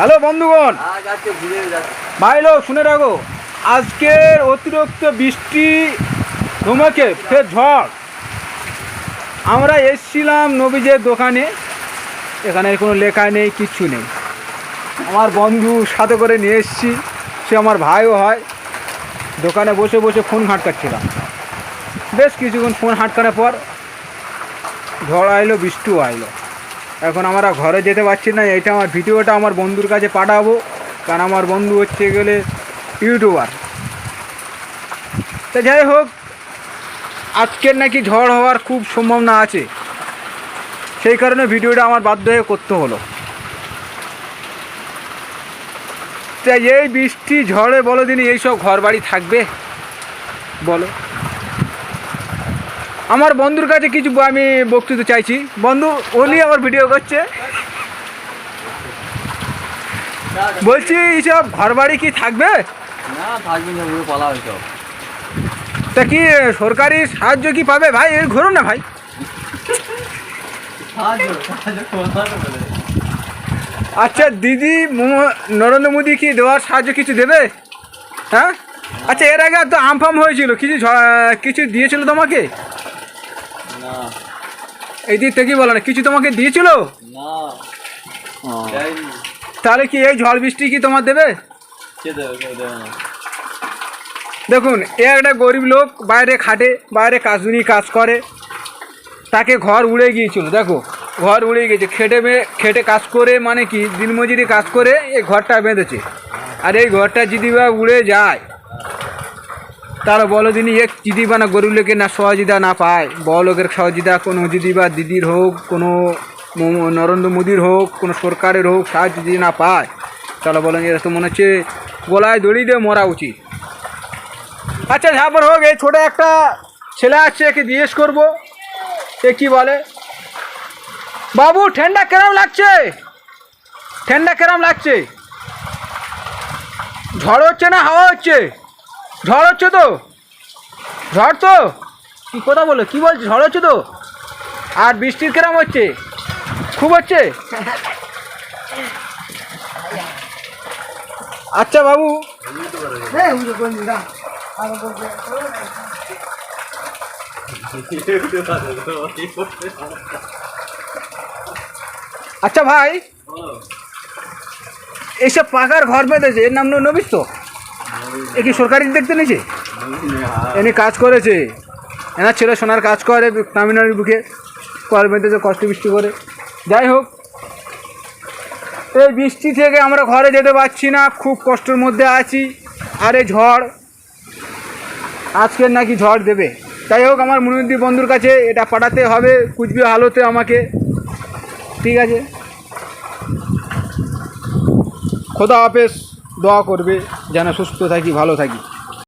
Hello বন্ধুগণ। আজ আজকে ঘুরে যাচ্ছে। ভাই লোক শুনে রাখো আজকের অতিরিক্ত বৃষ্টি ধুমকে ফের ঝড়। আমরা এসছিলাম নবীজের দোকানে এখানে কোনো লেখা নেই কিচ্ছু নেই। আমার বন্ধু সাথে করে নিয়ে এসছি সে আমার ভাইও হয়। দোকানে বসে বসে ফোন হাঁটকাচ্ছিলাম। বেশ কিছুক্ষণ ফোন হাঁটকানোর পর ঝড় আইলো বৃষ্টিও আইলো। এখন আমরা ঘরে যেতে পারছি না এইটা আমার ভিডিওটা আমার বন্ধুর কাছে পাঠাবো, কারণ আমার বন্ধু হচ্ছে গেলে ইউটিউবার। তা যাই হোক, আজকের নাকি ঝড় হওয়ার খুব সম্ভাবনা আছে, সেই কারণে ভিডিওটা আমার বাধ্য হয়ে করতে হলো। তা এই বৃষ্টি, ঝড়ে বলো দিনই এইসব ঘর বাড়ি থাকবে? বলো। আমার বন্ধুর কাছে কিছু আমি বক্তৃতা চাইছি। বন্ধু উনি আমার ভিডিও করছে। বলছি এইসব ঘর বাড়ি কি থাকবে? না থাকবে না পুরো পালা হয়েছে তা কি সরকারি সাহায্য কি পাবে ভাই? এর ঘুরুন না ভাই। আচ্ছা দিদি মো- নরেন্দ্র মোদী কি দেওয়ার সাহায্য কিছু দেবে? হ্যাঁ? আচ্ছা এর আগে তো আমফাম হয়েছিল। কিছু কিছু দিয়েছিল তোমাকে? না। এই দিক থেকে বলো না কিছু তোমাকে দিয়েছিল? না। তাহলে কি এই ঝড় বৃষ্টি কি তোমার দেবে? দেখুন এ একটা গরিব লোক বাইরে খাটে বাইরে কাজুনি কাজ করে। তাকে ঘর উড়ে গিয়েছিল দেখো। ঘর উড়ে গিয়েছে খেটে খেটে কাজ করে মানে কি দিনমজুরি কাজ করে এই ঘরটা বেঁধেছে। আর এই ঘরটা যদি বা উড়ে যায় তাহলে বলো দিনই এক যদি বা না গরিব লোকের না সহযোগিতা না পায়। বড় লোকের সহযোগিতা কোনো যদি বা দিদির হোক, কোনো নরেন্দ্র মোদীর হোক, কোনো সরকারের হোক সাহায্য যদি না পায়। তাহলে বলেন এরা তো মনে হচ্ছে গলায় দড়ি দিয়ে মরা উচিত। আচ্ছা ঝাপর হোক, এই ছোটো একটা ছেলে আসছে একে জিজ্ঞেস করব। এ কি বলে? বাবু, ঠান্ডা কেরম লাগছে? ঠান্ডা কেরম লাগছে? ঝড় হচ্ছে না হাওয়া হচ্ছে? ঝড় হচ্ছে তো। ঝড় তো? কি কথা বলো? কি বলছে ঝড় হচ্ছে তো? আর বৃষ্টির কেরম হচ্ছে। খুব হচ্ছে। আচ্ছা বাবু। আচ্ছা ভাই এইসব পাকার ঘর বেঁধেছে। এর নাম নবিস তো? এ কি সরকারি দেখতে নিয়েছে এনে কাজ করেছে। এনার ছেলে সোনার কাজ করে তামিলনাড়ুর বুকে ঘর বেঁধেছে, কষ্ট বৃষ্টি করে। যাই হোক, এই বৃষ্টি থেকে আমরা ঘরে যেতে পারছি না, খুব কষ্টের মধ্যে আছি। আর এই ঝড়, আজকের নাকি ঝড় দেবে। যাই হোক, আমার মনুদ্দি বন্ধুর কাছে এটা পাঠাতে হবে, কুচবিহার হালতে আমাকে। ঠিক আছে। খোদা হাফেজ। দোয়া করবে যেন সুস্থ থাকি ভালো থাকি।